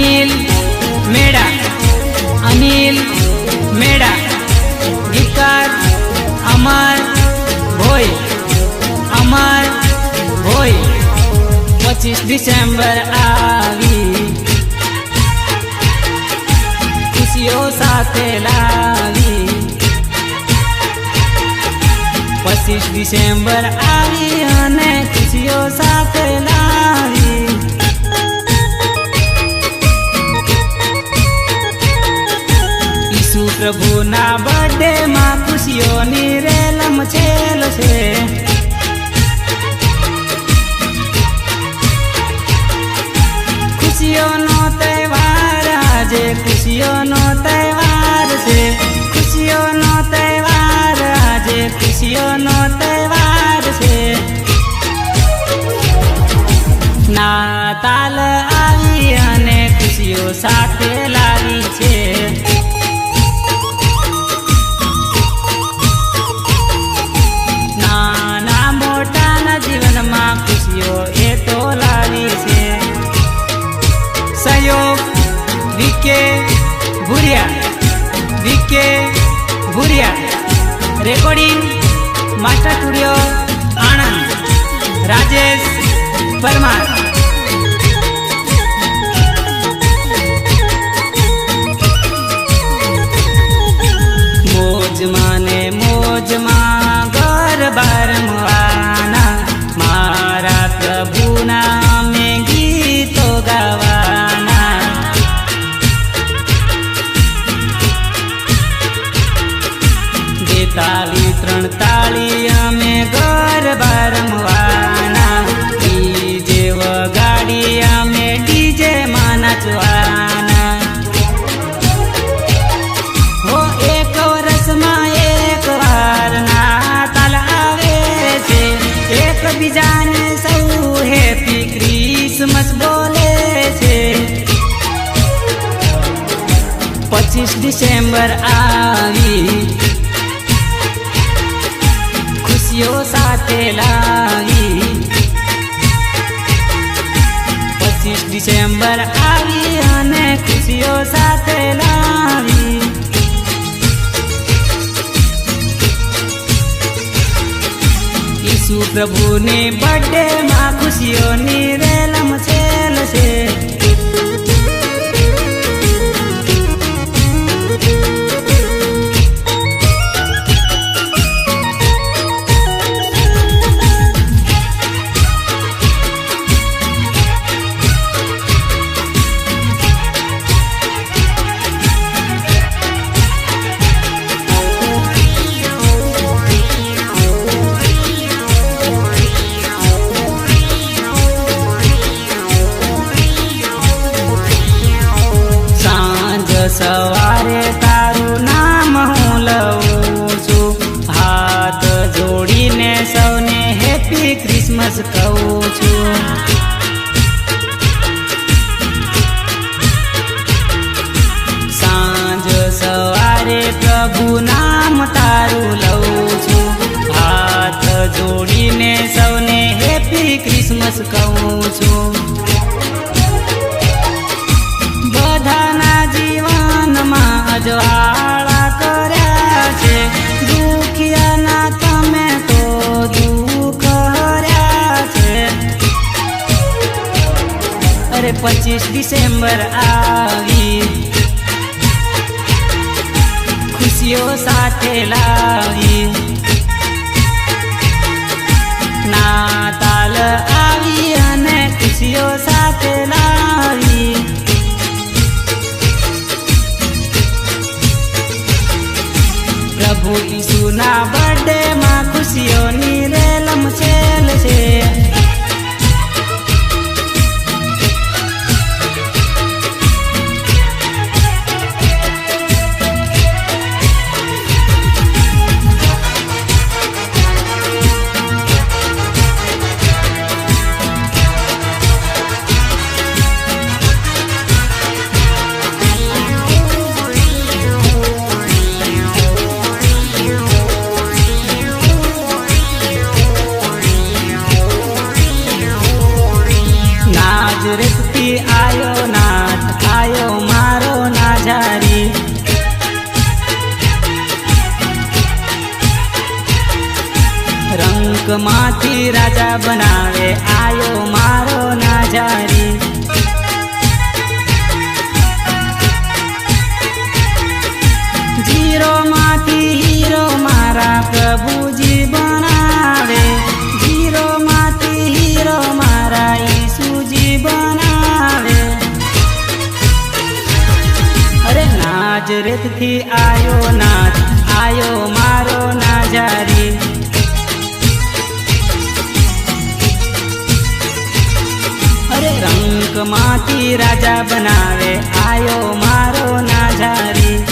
અનિલ મેડા અનિલ મેડા ગીતકાર અમર ભોઈ અમર ભોઈ, પચીસ ડિસેમ્બર આવી. ખુશીઓ સાથે લાવી. પચીસ ડિસેમ્બર આવી અને ખુશીઓ સાથે લાવી પ્રભુના બર્થડે માં ખુશીઓની રેલમ છેલ છે. ખુશીઓનો તહેવાર આજે, ખુશીઓનો તહેવાર છે. ખુશીઓનો તહેવાર આજે, ખુશીઓનો તહેવાર છે. નાતાલ આવી અને ખુશીઓ સાથે પરમાર પચીસ ડિસેમ્બર આવી. ખુશીઓ સાથે લાવી. પચીસ ડિસેમ્બર આવી અને ખુશીઓ સાથે લાવી. ઈસુ પ્રભુને બર્થડે માં ખુશીઓની રેલમ કહું છું. બધાના જીવનમાં અજવાળા કર્યા છે. દુખિયાના તમે તો દુઃખ હર્યા છે. અરે પચીસ ડિસેમ્બર આવી. ખુશીઓ સાથે લાવી. આજ રેતથી આયો નાથ આયો મારો નાજારી. અરે રંગમાંથી રાજા બનાવે આયો મારો નાજારી.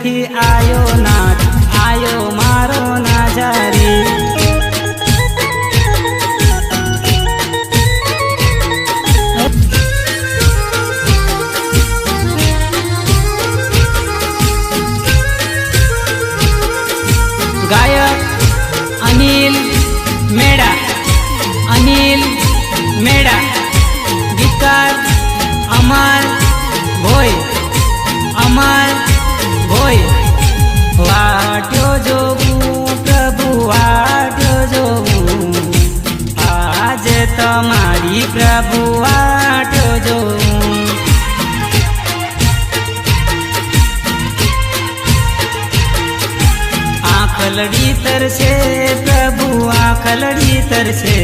সুখী আয়ো না તમારી પ્રભુ વાટ જોઉં. આખલડી તરસે પ્રભુ આખલડી તરશે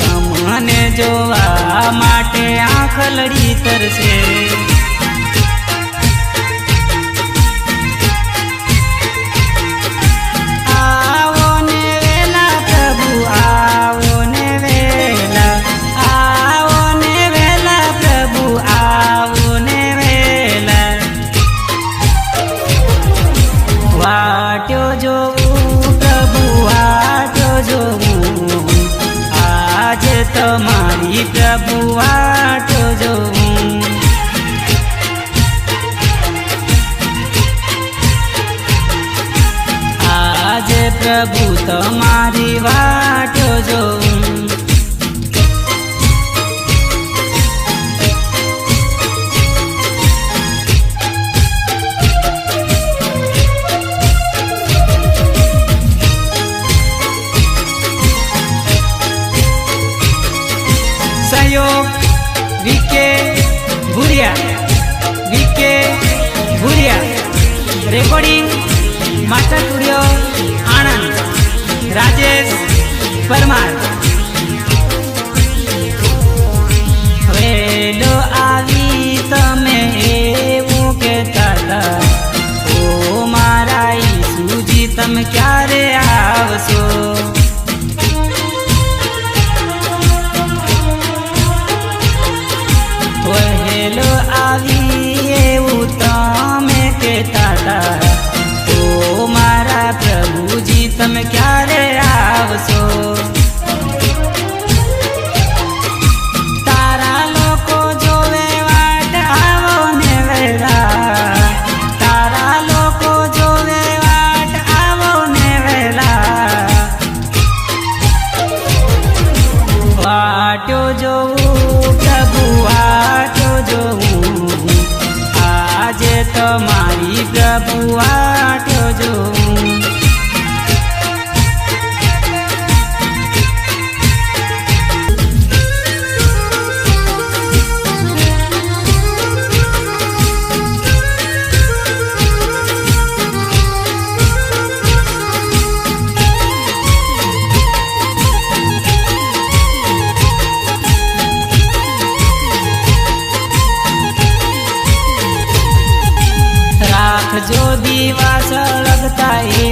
તમને જોવા માટે આખલડી તરશે recording master studio Anand Rajesh Parmar. દીવા સળગતા એવું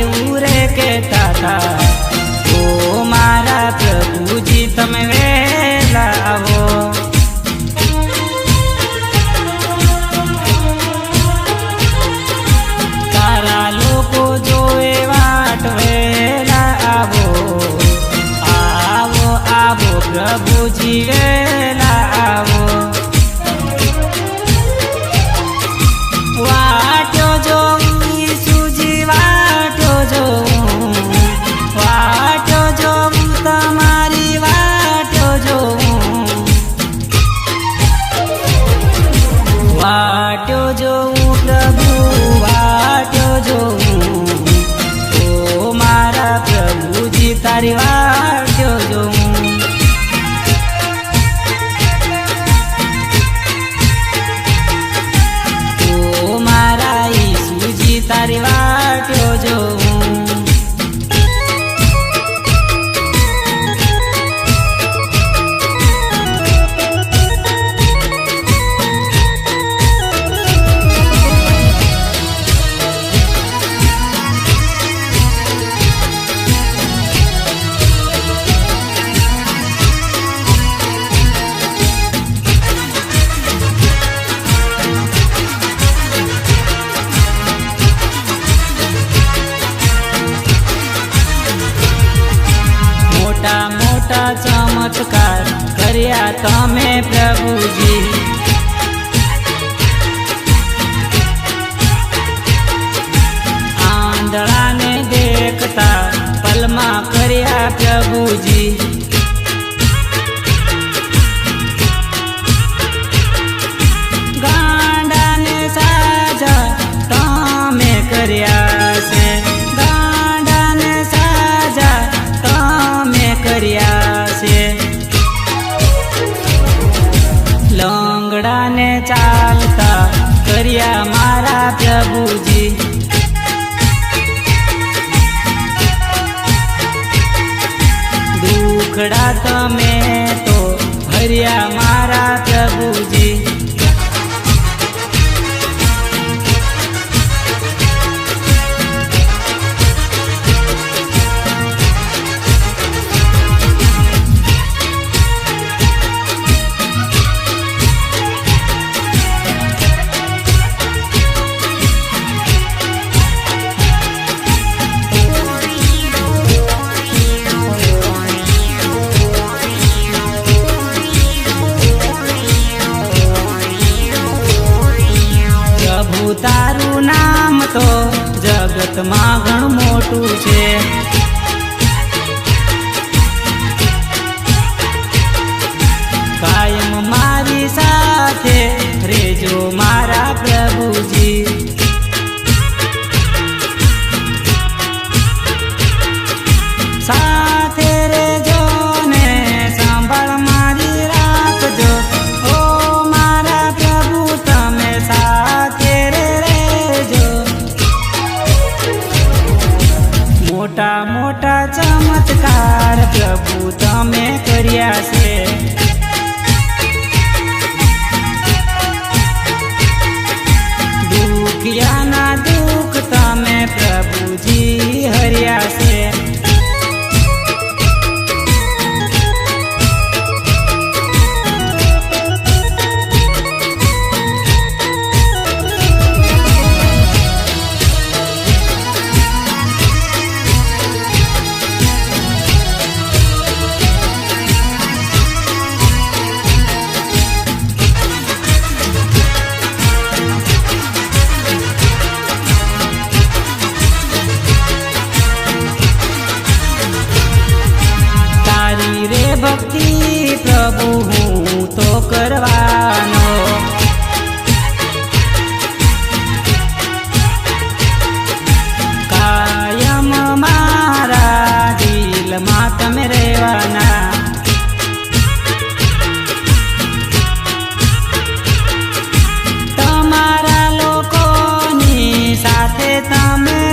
સાથે તમે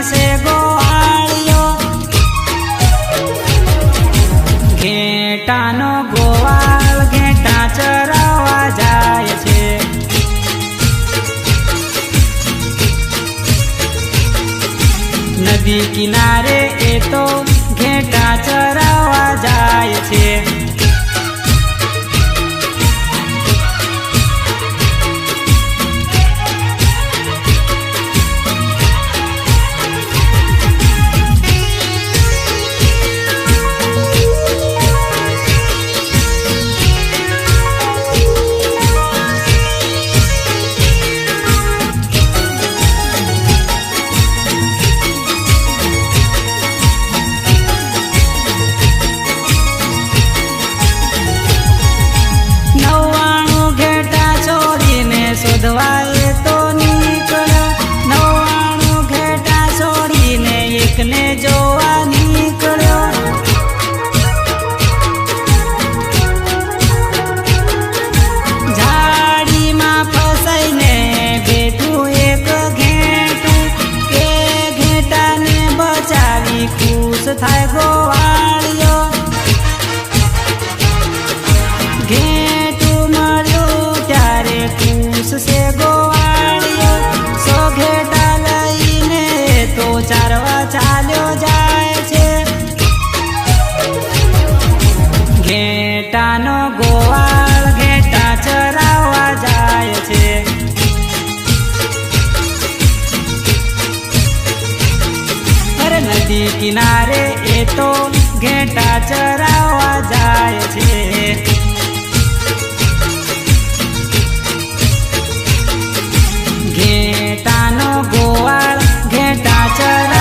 chegou. પીસશે ગોવાળીઓ સોઘેટા લઈને તો ચારવા ચાલ્યો જાય છે. ઘેટાનો ગોવાળ ઘેટા ચરાવવા જાય છે. નદી કિનારે એ તો ઘેટા ચરાવવા જાય છે. time